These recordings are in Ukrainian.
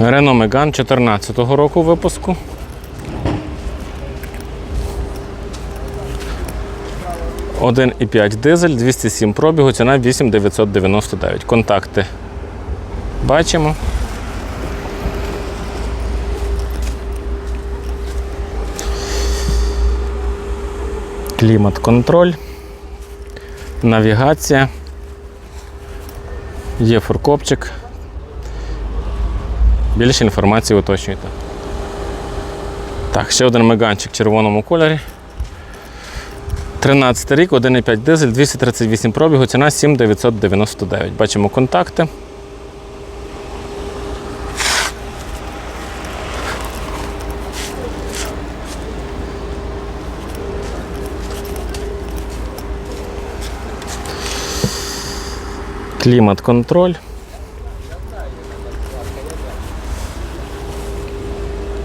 Renault Megane 2014 року випуску. Один і 5 дизель, 207 пробігу, ціна 8999. Контакти бачимо. Клімат-контроль, навігація, є фуркопчик. Більше інформації уточнюйте. Так, ще один меганчик в червоному кольорі. 13 рік, 1,5 дизель, 238 пробігу, ціна 7999. Бачимо контакти. Клімат-контроль.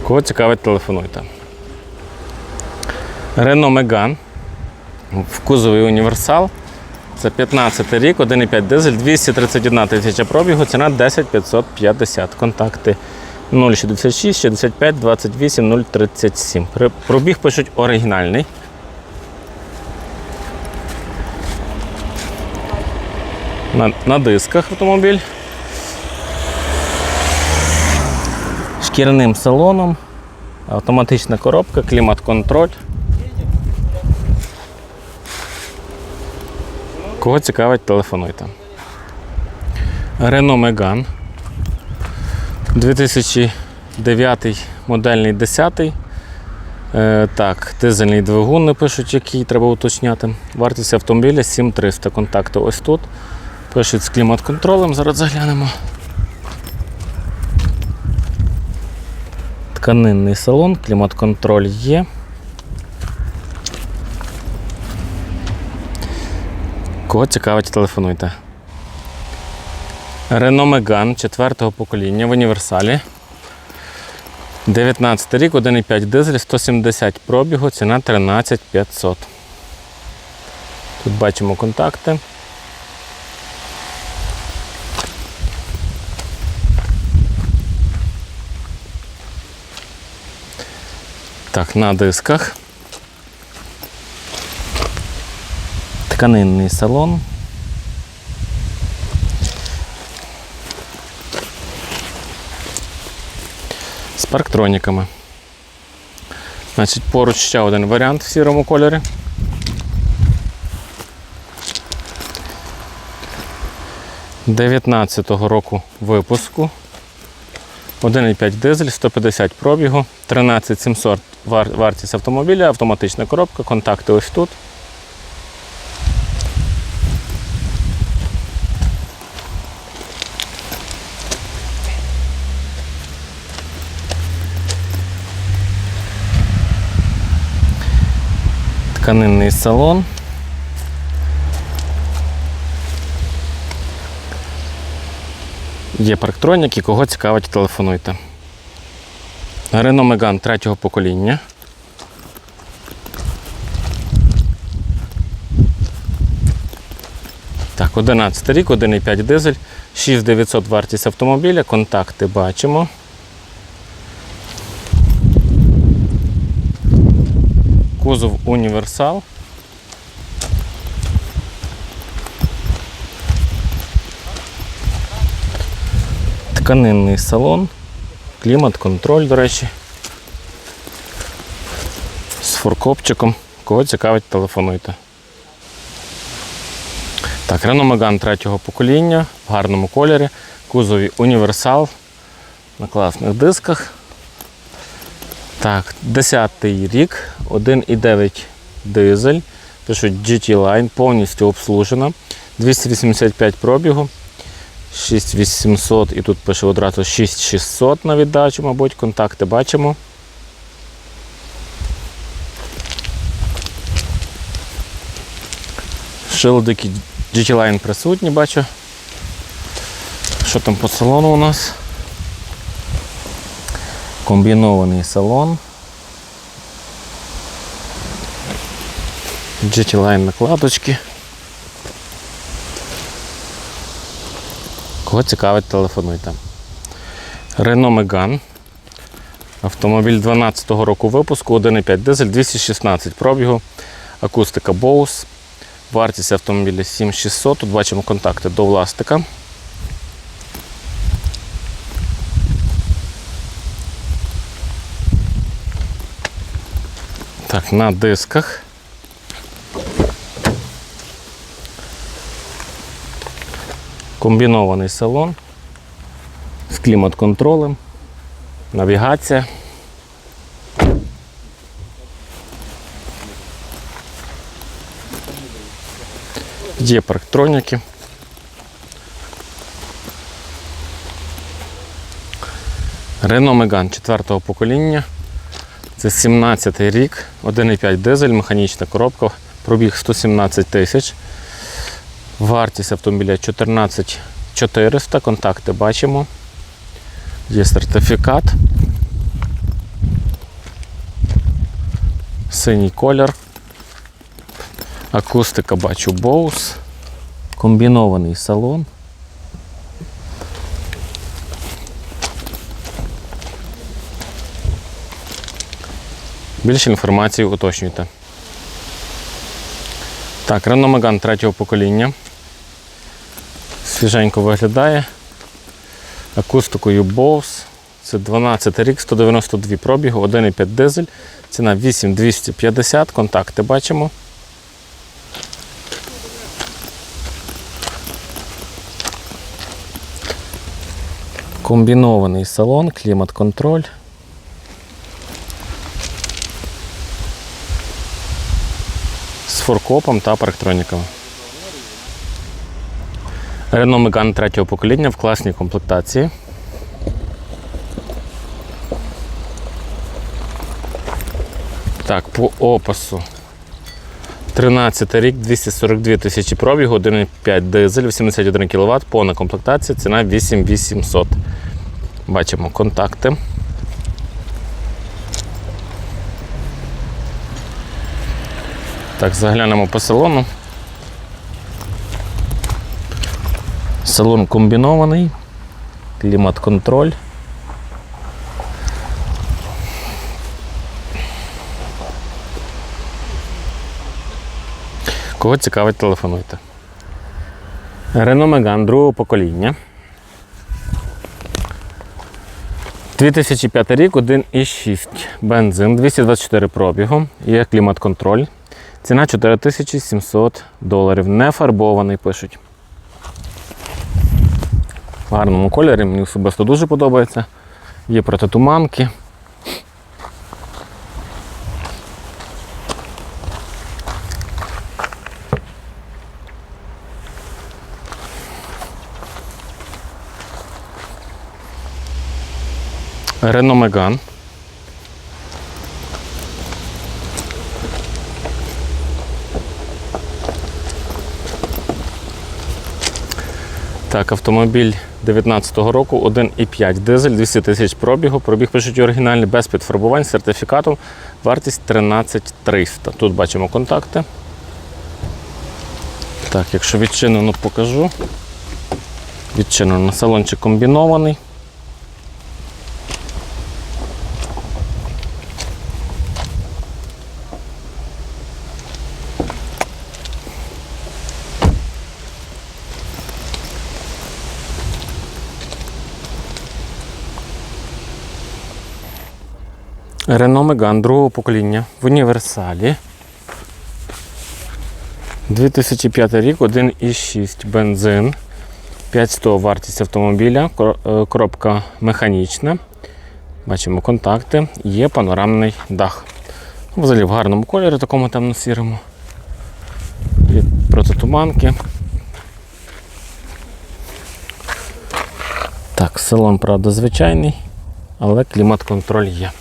Кого цікавить, телефонуйте. Renault Megane в кузові універсал. Це 15 рік, 1,5 дизель, 231 тисяча пробігу, ціна 10 550. Контакти 066 65 28 037. Пробіг пишуть оригінальний. На, на дисках автомобіль. Шкіряним салоном, автоматична коробка, клімат-контроль. Кого цікавить, телефонуйте. Renault Megane 2009 модельний 10. Е, так, дизельний двигун не пишуть, який треба уточняти. Вартість автомобіля 7300. Контакти ось тут. Пишуть з клімат-контролем, зараз заглянемо. Тканинний салон, клімат-контроль є. Кого цікавить, телефонуйте. Renault Megane 4 покоління в універсалі. 19 рік, 1,5 дизель, 170 пробігу, ціна 13 500. Тут бачимо контакти. Так, на дисках. Тканинний салон. З парктроніками. Значить, поруч ще один варіант в сірому кольорі. Дев'ятнадцятого року випуску. 1,5 дизель, 150 пробігу, 13700 вар- вартість автомобіля, автоматична коробка, контакти ось тут. Тканинний салон. Є парктроніки, кого цікавить, телефонуйте. Renault Megane третього покоління. Так, 11 рік, 1,5 дизель, 6900 вартість автомобіля, контакти бачимо. Кузов універсал. Тканинний салон, клімат, контроль, до речі. форкопчиком. Кого цікавить, телефонуйте. Так, Renault Megane третього покоління в гарному кольорі, кузові універсал на класних дисках. Так, 10-й рік, 1,9 дизель. Пишуть GT Line, повністю обслужена. 285 пробігу. 6800 і тут пише одразу 6600 на віддачу, мабуть, контакти бачимо. Шилдики GT Line присутні, бачу. Що там по салону у нас? Комбінований салон. GT Line накладочки. Кого цікавить, телефонуйте. Renault Megane. Автомобіль 12-го року випуску, 1,5 дизель, 216 пробігу, акустика Bose. Вартість автомобіля 7600. Тут бачимо контакти до власника. Так, на дисках. Комбінований салон з клімат-контролем, навігація. Є парктроніки. Renault Megane 4 покоління. Це 17 рік, 1,5 дизель, механічна коробка, пробіг 117 тисяч. Вартість автомобіля 14 400, контакти бачимо. Є сертифікат. Синій колір. Акустика бачу Bose. Комбінований салон. Більше інформації уточнюйте. Так, Renault Megane третього покоління. Свіженько виглядає. Акустикою Bose. Це 12 рік, 192 пробігу, 1,5 дизель. Ціна 8250, контакти бачимо. Комбінований салон, клімат-контроль. З форкопом та парктроніками. Renault Megane третього покоління в класній комплектації. Так, по опису. 13 рік, 242 тисячі пробігу, 1,5 дизель, 81 кВт, повна комплектація, ціна 8800. Бачимо контакти. Так, заглянемо по салону. Салон комбінований, клімат-контроль. Кого цікавить, телефонуйте. Renault Megane другого покоління. 2005 рік, 1,6 бензин, 224 пробігу, є клімат-контроль. Ціна 4700 доларів. Не фарбований, пишуть. Гарному кольорі, мені особисто дуже подобається. Є протитуманки. Renault Megane. Так, автомобіль 19-го року, 1,5 дизель, 200 тисяч пробігу. Пробіг пишуть оригінальний без підфарбувань сертифікатом. Вартість 13300. Тут бачимо контакти. Так, якщо відчинено, покажу. Відчинено салончик комбінований. Renault Megane другого покоління в універсалі. 2005 рік, 1,6 бензин. 500 вартість автомобіля, е, коробка механічна. Бачимо контакти, є панорамний дах. Взагалі в гарному кольорі, такому темно-сірому. Протитуманки. Так, салон, правда, звичайний, але клімат-контроль є.